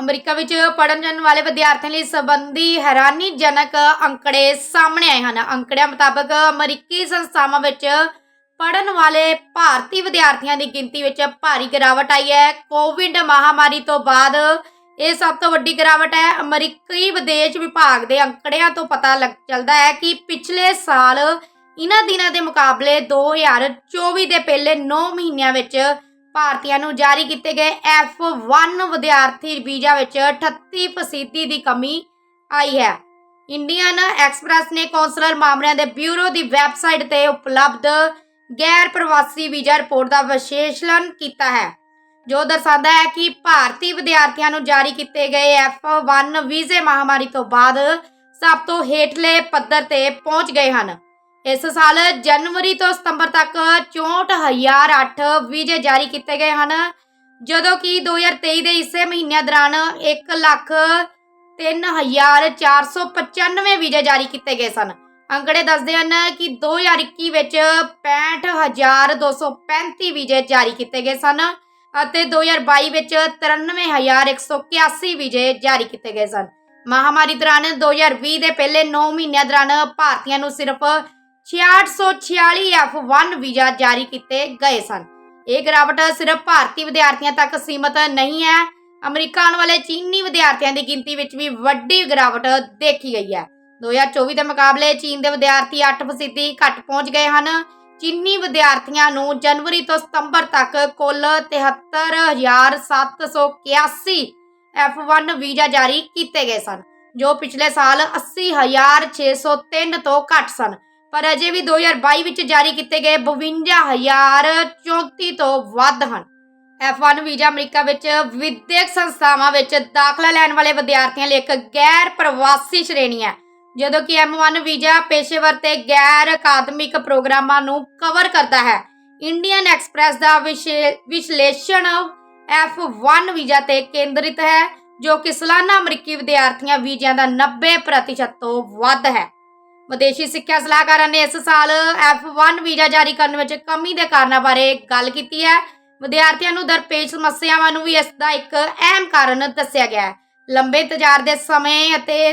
America ਵਿੱਚ ਪੜਨ ਜਾਣ ਵਾਲੇ ਵਿਦਿਆਰਥੀਆਂ ਲਈ ਸੰਬੰਧੀ ਹੈਰਾਨੀਜਨਕ ਅੰਕੜੇ ਸਾਹਮਣੇ ਆਏ ਹਨ। ਅੰਕੜਿਆਂ ਮੁਤਾਬਕ ਅਮਰੀਕੀ ਸੰਸਥਾਵਾਂ ਵਿੱਚ ਪੜਨ ਵਾਲੇ ਭਾਰਤੀ ਵਿਦਿਆਰਥੀਆਂ ਦੀ ਗਿਣਤੀ ਵਿੱਚ ਭਾਰੀ ਗਿਰਾਵਟ ਆਈ ਹੈ। ਕੋਵਿਡ ਮਹਾਮਾਰੀ ਤੋਂ ਬਾਅਦ ਇਹ ਸਭ ਤੋਂ ਵੱਡੀ ਗਿਰਾਵਟ ਹੈ। ਅਮਰੀਕੀ ਵਿਦੇਸ਼ ਵਿਭਾਗ ਦੇ ਅੰਕੜਿਆਂ ਤੋਂ ਪਤਾ ਲੱਗ ਚੱਲਦਾ ਹੈ ਕਿ ਪਿਛਲੇ ਸਾਲ ਇਹਨਾਂ ਦਿਨਾਂ ਦੇ ਮੁਕਾਬਲੇ 2024 ਦੇ ਪਹਿਲੇ 9 ਮਹੀਨਿਆਂ ਵਿੱਚ ਭਾਰਤੀਆਂ ਨੂੰ ਜਾਰੀ ਕੀਤੇ ਗਏ F1 ਵਿਦਿਆਰਥੀ ਵੀਜ਼ਾ ਵਿੱਚ 38% ਦੀ ਕਮੀ ਆਈ ਹੈ। ਇੰਡੀਅਨ ਐਕਸਪ੍ਰੈਸ ਨੇ ਕੌਂਸਲਰ ਮਾਮਲਿਆਂ ਦੇ ਬਿਊਰੋ ਦੀ ਵੈਬਸਾਈਟ ਤੇ ਉਪਲਬਧ ਗੈਰ ਪ੍ਰਵਾਸੀ ਵੀਜ਼ਾ ਰਿਪੋਰਟ ਦਾ ਵਿਸ਼ਲੇਸ਼ਣ ਕੀਤਾ ਹੈ, ਜੋ ਦਰਸਾਉਂਦਾ ਹੈ ਕਿ ਭਾਰਤੀ ਵਿਦਿਆਰਥੀਆਂ ਨੂੰ ਜਾਰੀ ਕੀਤੇ ਗਏ F1 ਵੀਜ਼ੇ ਮਹਾਮਾਰੀ ਤੋਂ ਬਾਅਦ ਸਭ ਤੋਂ ਹੇਠਲੇ ਪੱਧਰ ਤੇ ਪਹੁੰਚ ਗਏ ਹਨ। ਇਸ ਸਾਲ ਜਨਵਰੀ ਤੋਂ ਸਤੰਬਰ ਤੱਕ 64008 ਵੀਜ਼ੇ ਜਾਰੀ ਕੀਤੇ ਗਏ ਹਨ, ਜਦੋਂ ਕਿ 2023 ਦੇ ਇਸੇ ਮਹੀਨਿਆਂ ਦੌਰਾਨ 1 ਲੱਖ 3495 ਵੀਜ਼ੇ ਜਾਰੀ ਕੀਤੇ ਗਏ ਸਨ। ਅੰਕੜੇ ਦੱਸਦੇ ਹਨ ਕਿ 2021 ਵਿੱਚ 65235 ਵੀਜ਼ੇ ਜਾਰੀ ਕੀਤੇ ਗਏ ਸਨ ਅਤੇ 2022 ਵਿੱਚ 93181 ਵੀਜ਼ੇ ਜਾਰੀ ਕੀਤੇ ਗਏ ਸਨ। ਮਹਾਮਾਰੀ ਦੌਰਾਨ 2020 ਦੇ ਪਹਿਲੇ 9 ਮਹੀਨਿਆਂ ਦੌਰਾਨ ਭਾਰਤੀਆਂ ਨੂੰ ਸਿਰਫ 6646 F1 ਵੀਜ਼ਾ ਜਾਰੀ ਕੀਤੇ ਗਏ ਸਨ। ਇਹ ਗਿਰਾਵਟ ਸਿਰਫ ਭਾਰਤੀ ਵਿਦਿਆਰਥੀਆਂ ਤੱਕ ਸੀਮਤ ਨਹੀਂ ਹੈ। ਅਮਰੀਕਾ ਆਉਣ ਵਾਲੇ ਚੀਨੀ ਵਿਦਿਆਰਥੀਆਂ ਦੀ ਗਿਣਤੀ ਵਿੱਚ ਵੀ ਵੱਡੀ ਗਿਰਾਵਟ ਦੇਖੀ ਗਈ ਹੈ। 2024 ਦੇ ਮੁਕਾਬਲੇ ਚੀਨ ਦੇ ਵਿਦਿਆਰਥੀ 8% ਘੱਟ ਪਹੁੰਚ ਗਏ ਹਨ। ਚੀਨੀ ਵਿਦਿਆਰਥੀਆਂ ਨੂੰ ਜਨਵਰੀ ਤੋਂ ਸਤੰਬਰ ਤੱਕ ਕੁੱਲ 73781 F1 ਵੀਜ਼ਾ ਜਾਰੀ ਕੀਤੇ ਗਏ ਸਨ, ਜੋ ਪਿਛਲੇ ਸਾਲ 80603 ਤੋਂ ਘੱਟ ਸਨ। ਪਰ ਅਜੇ ਵੀ 2022 ਵਿੱਚ ਜਾਰੀ ਕੀਤੇ ਗਏ 52034 ਤੋਂ ਵੱਧ ਹਨ। F1 ਵੀਜ਼ਾ ਅਮਰੀਕਾ ਵਿੱਚ ਵਿਦਿਅਕ ਸੰਸਥਾਵਾਂ ਵਿੱਚ ਦਾਖਲਾ ਲੈਣ ਵਾਲੇ ਵਿਦਿਆਰਥੀਆਂ ਲਈ ਇੱਕ ਗੈਰ ਪ੍ਰਵਾਸੀ ਸ਼੍ਰੇਣੀ ਹੈ, ਜਦੋਂ ਕਿ M1 ਵੀਜ਼ਾ ਪੇਸ਼ੇਵਰ ਤੇ ਗੈਰ ਅਕਾਦਮਿਕ ਪ੍ਰੋਗਰਾਮਾਂ ਨੂੰ ਕਵਰ ਕਰਦਾ ਹੈ। ਇੰਡੀਅਨ ਐਕਸਪ੍ਰੈਸ ਦਾ ਵਿਸ਼ੇ- ਵਿਸ਼ਲੇਸ਼ਣ F1 ਵੀਜ਼ਾ ਤੇ ਕੇਂਦਰਿਤ ਹੈ, ਜੋ ਕਿ ਸਾਲਾਨਾ ਅਮਰੀਕੀ ਵਿਦਿਆਰਥੀਆਂ ਵੀਜ਼ਿਆਂ ਦਾ 90% ਤੋਂ ਵੱਧ ਹੈ। ਵਿਦੇਸ਼ੀ ਸਿੱਖਿਆ ਸਲਾਹਕਾਰਾਂ ਨੇ ਇਸ ਸਾਲ F1 ਵੀਜ਼ਾ ਜਾਰੀ ਕਰਨ ਵਿੱਚ ਕਮੀ ਦੇ ਕਾਰਨਾਂ ਬਾਰੇ ਗੱਲ ਕੀਤੀ ਹੈ। ਵਿਦਿਆਰਥੀਆਂ ਨੂੰ ਦਰਪੇਸ਼ ਸਮੱਸਿਆਵਾਂ ਨੂੰ ਵੀ ਇਸ ਦਾ ਇੱਕ ਅਹਿਮ ਕਾਰਨ ਦੱਸਿਆ ਗਿਆ ਹੈ। ਲੰਬੇ ਇੰਤਜ਼ਾਰ ਦੇ ਸਮੇਂ ਅਤੇ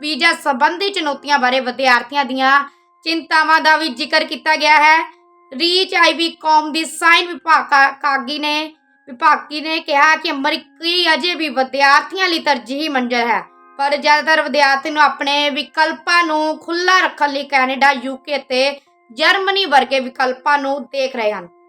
ਵੀਜ਼ਾ ਸੰਬੰਧੀ ਚੁਣੌਤੀਆਂ ਬਾਰੇ ਵਿਦਿਆਰਥੀਆਂ ਦੀਆਂ ਚਿੰਤਾਵਾਂ ਦਾ ਵੀ ਜ਼ਿਕਰ ਕੀਤਾ ਗਿਆ ਹੈ। ਰੀਚ ਆਈਵੀ ਕੌਮ ਦੀ ਸਾਇਨ ਵਿਭਾਗ ਕਾਗੀ ਨੇ, ਵਿਭਾਗੀ ਨੇ ਕਿਹਾ ਕਿ ਅਮਰੀਕੀ ਅਜੇ ਵੀ ਵਿਦਿਆਰਥੀਆਂ ਲਈ ਤਰਜੀਹੀ ਮੰਜ਼ਿਲ ਹੈ। ਪਰ ਜ਼ਿਆਦਾਤਰ ਵਿਦਿਆਰਥੀ ਨੂੰ ਆਪਣੇ ਵਿਕਲਪਾਂ ਨੂੰ ਖੁੱਲਾ ਰੱਖਣ ਲਈ ਕੈਨੇਡਾ, ਯੂਕੇ ਤੇ ਜਰਮਨੀ ਵਰਗੇ ਵਿਕਲਪਾਂ ਨੂੰ ਦੇਖ ਰਹੇ ਹਨ।